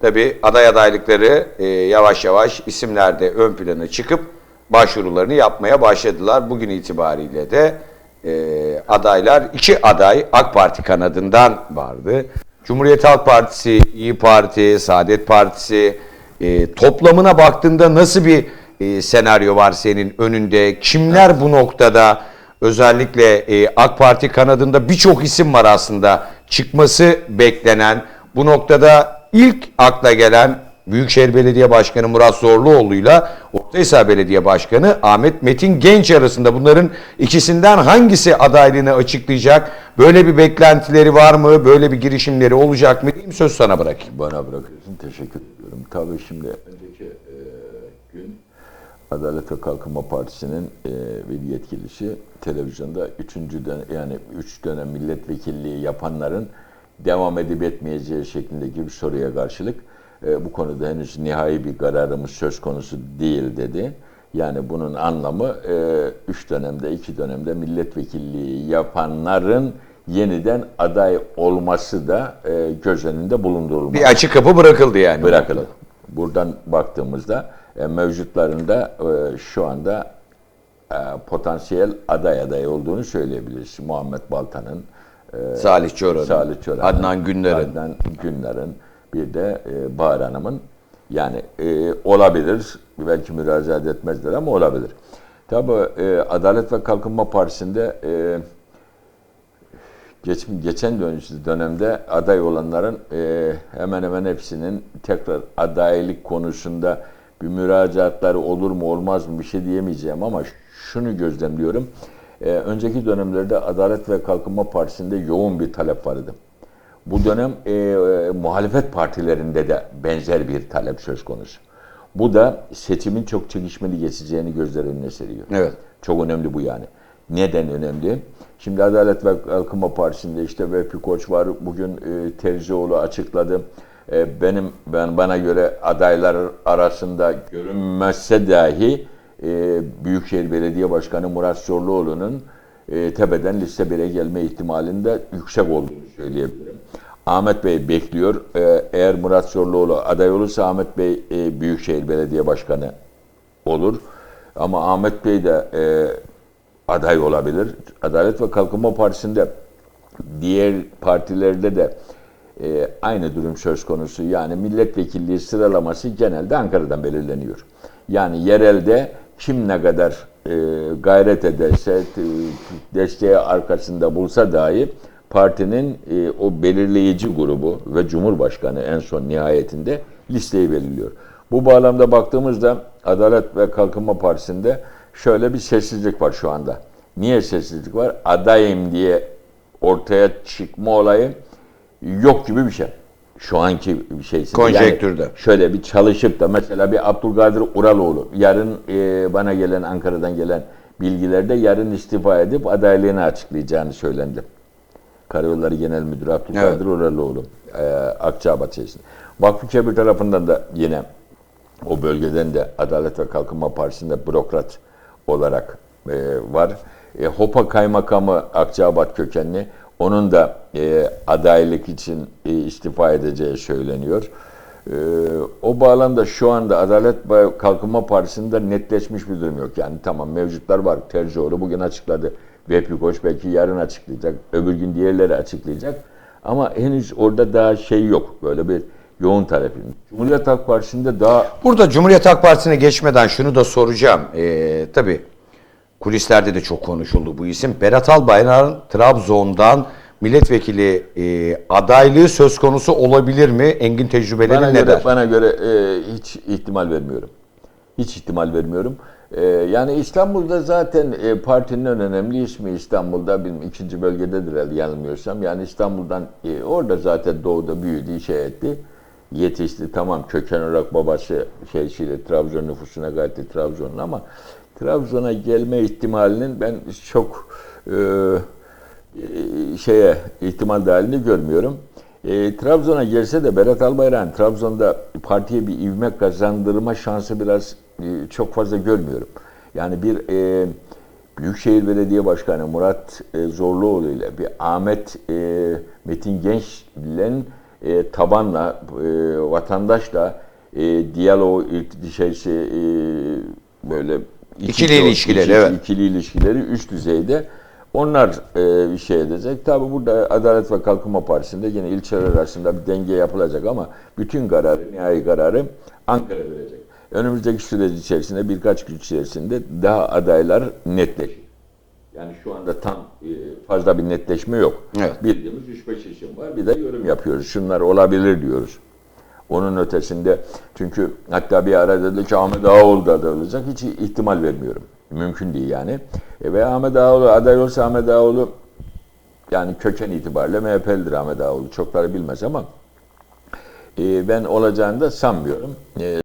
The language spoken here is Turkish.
tabi aday adaylıkları e, yavaş yavaş isimlerde ön plana çıkıp başvurularını yapmaya başladılar. Bugün itibariyle de e, adaylar, iki aday AK Parti kanadından vardı. Cumhuriyet Halk Partisi, İyi Parti, Saadet Partisi e, toplamına baktığında nasıl bir e, senaryo var senin önünde? Kimler bu noktada özellikle e, AK Parti kanadında birçok isim var aslında çıkması beklenen. Bu noktada ilk akla gelen Büyükşehir Belediye Başkanı Murat Zorluoğlu'yla Ortahisar Belediye Başkanı Ahmet Metin Genç arasında bunların ikisinden hangisi adaylığını açıklayacak? Böyle bir beklentileri var mı? Böyle bir girişimleri olacak mı? Diyeyim söz sana bırakayım. Bana bırakıyorsun. Teşekkür ediyorum. Tabii şimdi önceki e, gün Adalet ve Kalkınma Partisi'nin e, bir yetkilisi televizyonda üçüncü dönem, yani üç dönem milletvekilliği yapanların devam edip etmeyeceği şeklindeki bir soruya karşılık e, bu konuda henüz nihai bir kararımız söz konusu değil dedi. Yani bunun anlamı e, üç dönemde, iki dönemde milletvekilliği yapanların yeniden aday olması da e, göz önünde bulundurulmalı Bir açık kapı bırakıldı yani. bırakılır. Buradan baktığımızda e, mevcutlarında e, şu anda e, potansiyel aday aday olduğunu söyleyebiliriz. Muhammed Baltan'ın, e, Salih Çoran'ın, Salih Çoran'ın, Adnan Günler'in. Adnan Günler'in, bir de e, Bahar Hanım'ın yani e, olabilir. Belki müracaat etmezler ama olabilir. Tabii e, Adalet ve Kalkınma Partisi'nde e, geç, geçen dönemde aday olanların e, hemen hemen hepsinin tekrar adaylık konusunda bir müracaatları olur mu olmaz mı bir şey diyemeyeceğim ama şunu gözlemliyorum. E, önceki dönemlerde Adalet ve Kalkınma Partisi'nde yoğun bir talep vardı. Bu dönem e, e, muhalefet partilerinde de benzer bir talep söz konusu. Bu da seçimin çok çekişmeli geçeceğini gözler önüne seriyor. Evet. Çok önemli bu yani. Neden önemli? Şimdi Adalet ve Kalkınma Partisi'nde işte Vehbi Koç var. Bugün e, Terzioğlu açıkladı. E, benim ben bana göre adaylar arasında görünmezse dahi e, Büyükşehir Belediye Başkanı Murat Zorluoğlu'nun e, tepeden liste 1'e gelme ihtimalinde yüksek olduğunu söyleyebilirim. Ahmet Bey bekliyor. E, eğer Murat Zorluoğlu aday olursa Ahmet Bey e, Büyükşehir Belediye Başkanı olur. Ama Ahmet Bey de e, aday olabilir. Adalet ve Kalkınma Partisi'nde diğer partilerde de e, aynı durum söz konusu. Yani milletvekilliği sıralaması genelde Ankara'dan belirleniyor. Yani yerelde kim ne kadar e, gayret ederse, e, desteği arkasında bulsa dahi partinin e, o belirleyici grubu ve Cumhurbaşkanı en son nihayetinde listeyi belirliyor. Bu bağlamda baktığımızda Adalet ve Kalkınma Partisi'nde şöyle bir sessizlik var şu anda. Niye sessizlik var? Adayım diye ortaya çıkma olayı yok gibi bir şey. Şu anki şeysinde. Konjektürde. Yani şöyle bir çalışıp da mesela bir Abdülkadir Uraloğlu yarın e, bana gelen Ankara'dan gelen bilgilerde yarın istifa edip adaylığını açıklayacağını söylendi. Karayolları Genel Müdürü Abdülkadir Evet. Uraloğlu e, Akçabat içerisinde. Vakfı Kebir tarafından da yine o bölgeden de Adalet ve Kalkınma Partisi'nde bürokrat olarak e, var. E, Hopa Kaymakamı Akçabat kökenli. Onun da e, adaylık için e, istifa edeceği söyleniyor. E, o bağlamda şu anda Adalet ve Kalkınma Partisi'nde netleşmiş bir durum yok. Yani tamam mevcutlar var. Terzioğlu bugün açıkladı. Vehbi Koç belki yarın açıklayacak. Öbür gün diğerleri açıklayacak. Ama henüz orada daha şey yok. Böyle bir yoğun talebin. Cumhuriyet Halk Partisi'nde daha Burada Cumhuriyet Halk Partisi'ne geçmeden şunu da soracağım. Ee, tabii kulislerde de çok konuşuldu bu isim. Berat Albayrak'ın Trabzon'dan milletvekili e, adaylığı söz konusu olabilir mi? Engin tecrübeleri bana ne göre, der? bana göre e, hiç ihtimal vermiyorum. Hiç ihtimal vermiyorum. E, yani İstanbul'da zaten e, partinin en önemli ismi İstanbul'da benim ikinci bölgededir herhalde yanılmıyorsam. Yani İstanbul'dan e, orada zaten doğuda büyüdü, şey etti. Yetişti tamam köken olarak babası şeysiyle Trabzon nüfusuna gayet Trabzonlu ama Trabzon'a gelme ihtimalinin ben çok e, şeye ihtimal dahilini görmüyorum. E, Trabzon'a gelse de Berat Albayrak'ın Trabzon'da partiye bir ivme kazandırma şansı biraz e, çok fazla görmüyorum. Yani bir e, Büyükşehir Belediye Başkanı Murat e, Zorluoğlu ile bir Ahmet e, Metin Genç'le e, tabanla, e, vatandaşla e, diyalog, şeysi, e, böyle İkili ilişkileri, iki- evet. ikili ilişkileri üst düzeyde. Onlar e, bir şey edecek. Tabi burada Adalet ve Kalkınma Partisi'nde yine ilçeler arasında bir denge yapılacak ama bütün kararı, nihai kararı Ankara verecek. Önümüzdeki süreç içerisinde birkaç gün içerisinde daha adaylar netleşir. Yani şu anda tam e, fazla bir netleşme yok. Evet. Bildiğimiz 3-5 isim var. Bir de yorum yapıyoruz. Şunlar olabilir diyoruz. Onun ötesinde çünkü hatta bir ara dedi ki Ahmet Ağaoğlu da aday olacak. Hiç ihtimal vermiyorum. Mümkün değil yani. E, ve Ahmet Ağaoğlu aday olsa Ahmet Ağaoğlu yani köken itibariyle MHP'lidir Ahmet Ağaoğlu. Çokları bilmez ama e, ben olacağını da sanmıyorum. E,